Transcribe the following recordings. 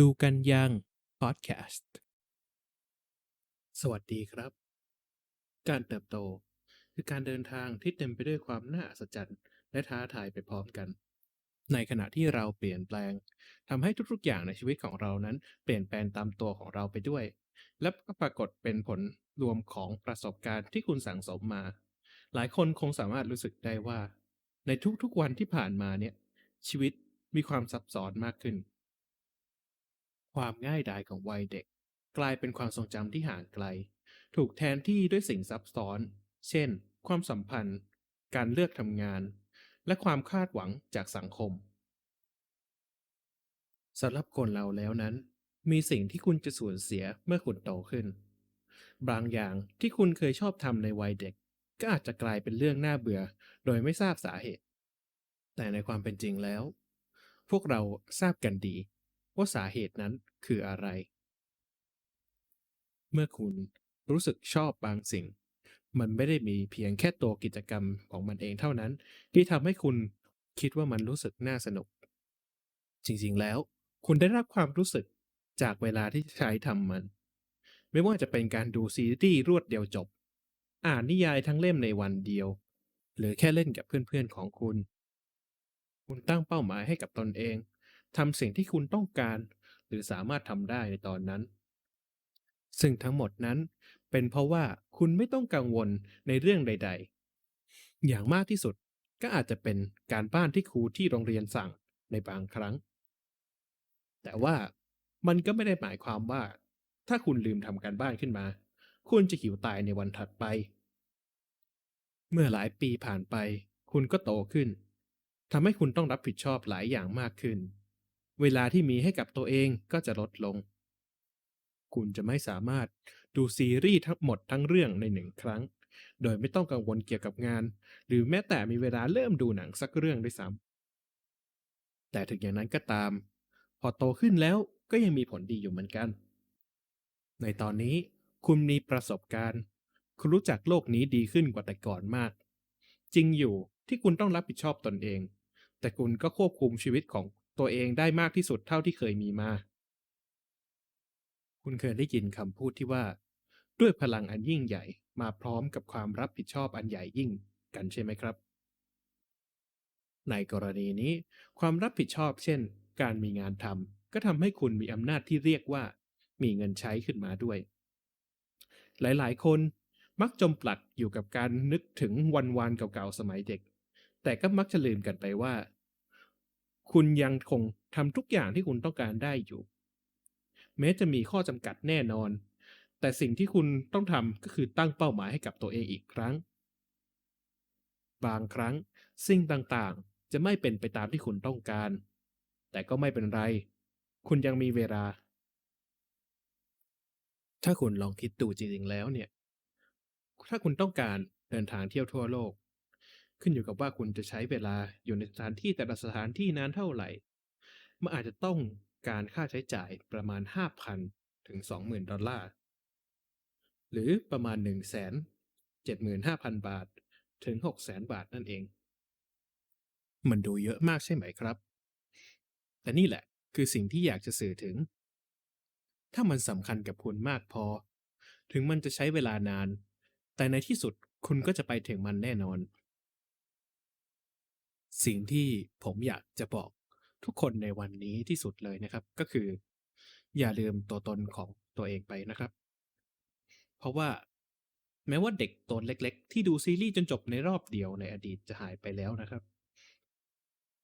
ดูกันยังพอดแคสต์ สวัสดีครับ การเติบโต คือการเดินทางที่เต็มไปด้วยความน่าอัศจรรย์ และท้าทายไปพร้อมกัน ในขณะที่เราเปลี่ยนแปลงทำให้ทุกๆอย่างในชีวิตของเรานั้น เปลี่ยนแปลงตามตัวของเราไปด้วย และก็ปรากฏเป็นผลรวมของประสบการณ์ที่คุณสั่งสมมา หลายคนคงสามารถรู้สึกได้ว่า ในทุกๆวันที่ผ่านมาเนี่ยชีวิตมีความซับซ้อนมากขึ้น ความง่ายดายของวัยเด็ก กลายเป็นความทรงจำที่ห่างไกล ถูกแทนที่ด้วยสิ่งซับซ้อน เช่น ความสัมพันธ์ การเลือกทำงาน และความคาดหวังจากสังคมสำหรับคนเราแล้วนั้น มีสิ่งที่คุณจะสูญเสียเมื่อคุณโตขึ้น บางอย่างที่คุณเคยชอบทำในวัยเด็ก ก็อาจจะกลายเป็นเรื่องน่าเบื่อ โดยไม่ทราบสาเหตุ แต่ในความเป็นจริงแล้ว พวกเราทราบกันดี ว่าสาเหตุนั้นคืออะไร เมื่อคุณรู้สึกชอบบางสิ่ง มันไม่ได้มีเพียงแค่ตัวกิจกรรมของมันเองเท่านั้น ที่ทำให้คุณคิดว่ามันรู้สึกน่าสนุก จริงๆแล้ว คุณได้รับความรู้สึกจากเวลาที่ใช้ทำมัน ไม่ว่าจะเป็นการดูซีรีส์รวดเดียวจบ อ่านนิยายทั้งเล่มในวันเดียว หรือแค่เล่นกับเพื่อนๆของคุณ คุณตั้งเป้าหมายให้กับตนเอง ทำสิ่งที่คุณต้องการ หรือสามารถทำได้ในตอนนั้น ซึ่งทั้งหมดนั้นเป็นเพราะว่าคุณไม่ต้องกังวลในเรื่องใด ๆ อย่างมากที่สุดก็อาจจะเป็นการบ้านที่ครูที่โรงเรียนสั่งในบางครั้ง แต่ว่ามันก็ไม่ได้หมายความว่า ถ้าคุณลืมทำการบ้านขึ้นมา คุณจะหิวตายในวันถัดไป เมื่อหลายปีผ่านไป คุณก็โตขึ้นทำให้คุณต้องรับผิดชอบหลายอย่างมากขึ้น เวลาที่มีให้กับตัวเองก็จะลดลง คุณจะไม่สามารถดูซีรีส์ทั้งหมดทั้งเรื่องในหนึ่งครั้ง โดยไม่ต้องกังวลเกี่ยวกับงาน หรือแม้แต่มีเวลาเริ่มดูหนังสักเรื่องด้วยซ้ำแต่ถึงอย่างนั้นก็ตาม พอโตขึ้นแล้วก็ยังมีผลดีอยู่เหมือนกัน ในตอนนี้คุณมีประสบการณ์ คุณรู้จักโลกนี้ดีขึ้นกว่าแต่ก่อนมาก จริงอยู่ที่คุณต้องรับผิดชอบตนเอง แต่คุณก็ควบคุมชีวิตของ ตัวเองได้มากที่สุดเท่าที่เคยมีมา คุณเคยได้ยินคำพูดที่ว่า ด้วยพลังอันยิ่งใหญ่มาพร้อมกับความรับผิดชอบอันใหญ่ยิ่งกันใช่ไหมครับ ในกรณีนี้ ความรับผิดชอบเช่น การมีงานทำก็ทำให้คุณมีอำนาจที่เรียกว่า มีเงินใช้ขึ้นมาด้วย หลายๆ คนมักจมปลักอยู่กับการนึกถึงวันวานเก่าๆสมัยเด็ก แต่ก็มักจะลืมกันไปว่า คุณยังคงทำทุกอย่างที่คุณต้องการได้อยู่ แม้จะมีข้อจำกัดแน่นอน แต่สิ่งที่คุณต้องทำก็คือตั้งเป้าหมายให้กับตัวเองอีกครั้ง บางครั้งสิ่งต่างๆ จะไม่เป็นไปตามที่คุณต้องการ แต่ก็ไม่เป็นไร คุณยังมีเวลา ถ้าคุณลองคิดดูจริงๆแล้วเนี่ย ถ้าคุณต้องการเดินทางเที่ยวทั่วโลก ขึ้นอยู่กับว่าคุณจะใช้เวลาอยู่ในสถานที่แต่ละสถานที่นานเท่าไหร่ มันอาจจะต้องการค่าใช้จ่ายประมาณ 5,000 ถึง 20,000 ดอลลาร์ หรือประมาณ 175,000 บาท ถึง 600,000 บาทนั่นเอง มันดูเยอะมากใช่ไหมครับ แต่นี่แหละคือสิ่งที่อยากจะสื่อถึง ถ้ามันสำคัญกับคุณมากพอ ถึงมันจะใช้เวลานาน แต่ในที่สุดคุณก็จะไปถึงมันแน่นอน สิ่งที่ผมอยากจะบอกทุกคนในวันนี้ที่สุดเลยนะครับ ก็คือ อย่าลืมตัวตนของตัวเองไปนะครับ เพราะว่าแม้ว่าเด็กตัวเล็ก ๆ ที่ดูซีรีส์จนจบในรอบเดียวในอดีตจะหายไปแล้วนะครับ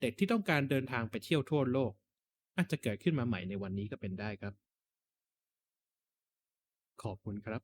เด็กที่ต้องการเดินทางไปเที่ยวทั่วโลก อาจจะเกิดขึ้นมาใหม่ในวันนี้ก็เป็นได้ครับ ขอบคุณครับ